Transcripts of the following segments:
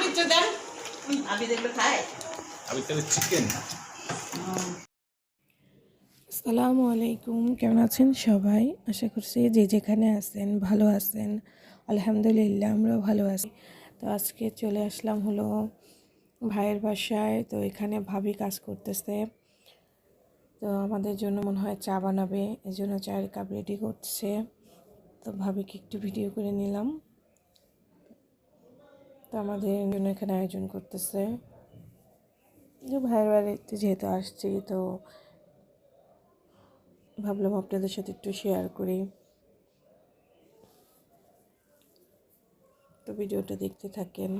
আবির তো দেন। আবি দেখলে খায় আমি তাহলে চিকেন আসসালামু আলাইকুম কেমন আছেন সবাই? আশা করছি যে যেখানে আছেন ভালো আছেন। আলহামদুলিল্লাহ আমরাও ভালো আছি। তো আজকে চলে আসলাম হলো ভাইয়ের বাসায়। তো এখানে ভাবি কাজ করতেছে। তো আমাদের জন্য মনে হয় চা বানাবে এই জন্য চায়ের কাপ রেডি করছে। তো ভাবিকে একটু ভিডিও করে নিলাম। তো আমাদের জন্য এখানে আয়োজন করতেছে। যে ভাইয়ের বাড়িতে যেহেতু আসছি, তো ভাবলাম আপনাদের সাথে একটু শেয়ার করি। তো ভিডিওটা দেখতে থাকেন।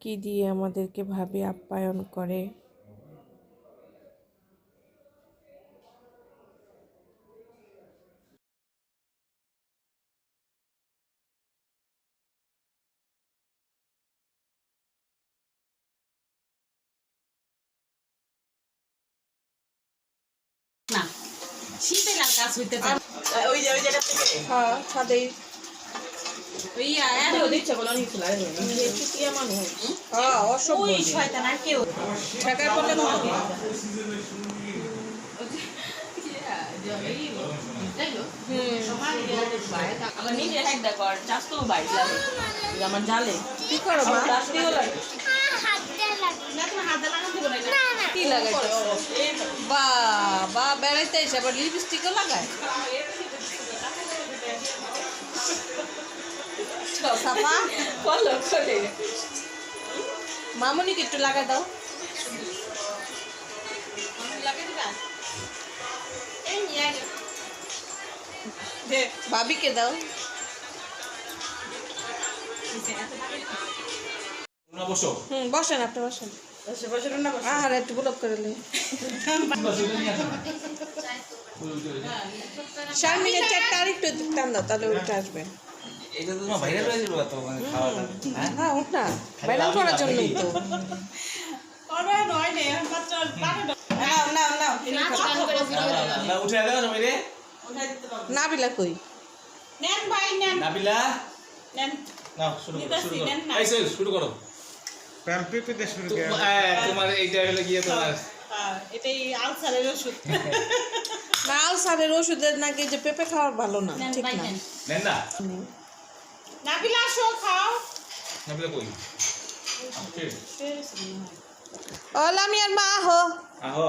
কি দিয়ে আমাদেরকে ভাবে আপ্যায়ন করে। শীতে লাল কাজ হইতে ওই যে ওই জায়গা থেকে? হ্যাঁ ছাদেই। ওই আর আরে ওদের ইচ্ছা বলো আমি ফুলাই চুটিয়া মানুষ। হ্যাঁ অসভ্য ওই শয়তান আর কেউ। ঠেকায় পড়লে মনে আমার নিজে হ্যাক দেখো আর চাস্তো বাইরে লাগে জালে কি করো মা প্লাস্টিকও লাগে বা বেড়াইতে এসে লিপস্টিকও লাগায়। সাপা মামুনিকে একটু লাগাই দাও। ভাবিকে দাও। বসো। হুম বসেন আপনি বসেন। বসে বসে রান্না করো আর একটু ব্লক করে নিন শারমিনের চারটা আর একটু টান দাও তাহলে উঠে আসবে। এটা তো তোমার ভাইরাল হয়ে যাবে তো মানে খাওয়াটা হ্যাঁ? হ্যাঁ না। ভাইরাল করার জন্যই তো। নাও নাও নাও। না উঠে দাও না মেরে নাবিলা কই? নেন ভাই নেন। নাবিলা? নেন। নাও শুরু করো শুরু করো। নেন না। এই সেল শুরু করো। প্যাম্পিতে শুরু করে হ্যাঁ, তোমার এইটা হলো গিয়ে তোমার। হ্যাঁ, এটাই আলসারের ওষুধ। না আলসারের ওষুধের নাকি যে পেঁপে খাওয়ার ভালো না ঠিক না। নেন। নেন না? নাবিলা আসো খাও। নাবিলা কই? ওকে ও লামিয়ার মা হো আহো।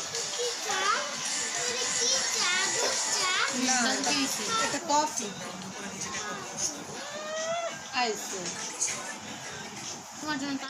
এটা কফি আইসে তোমার জন্য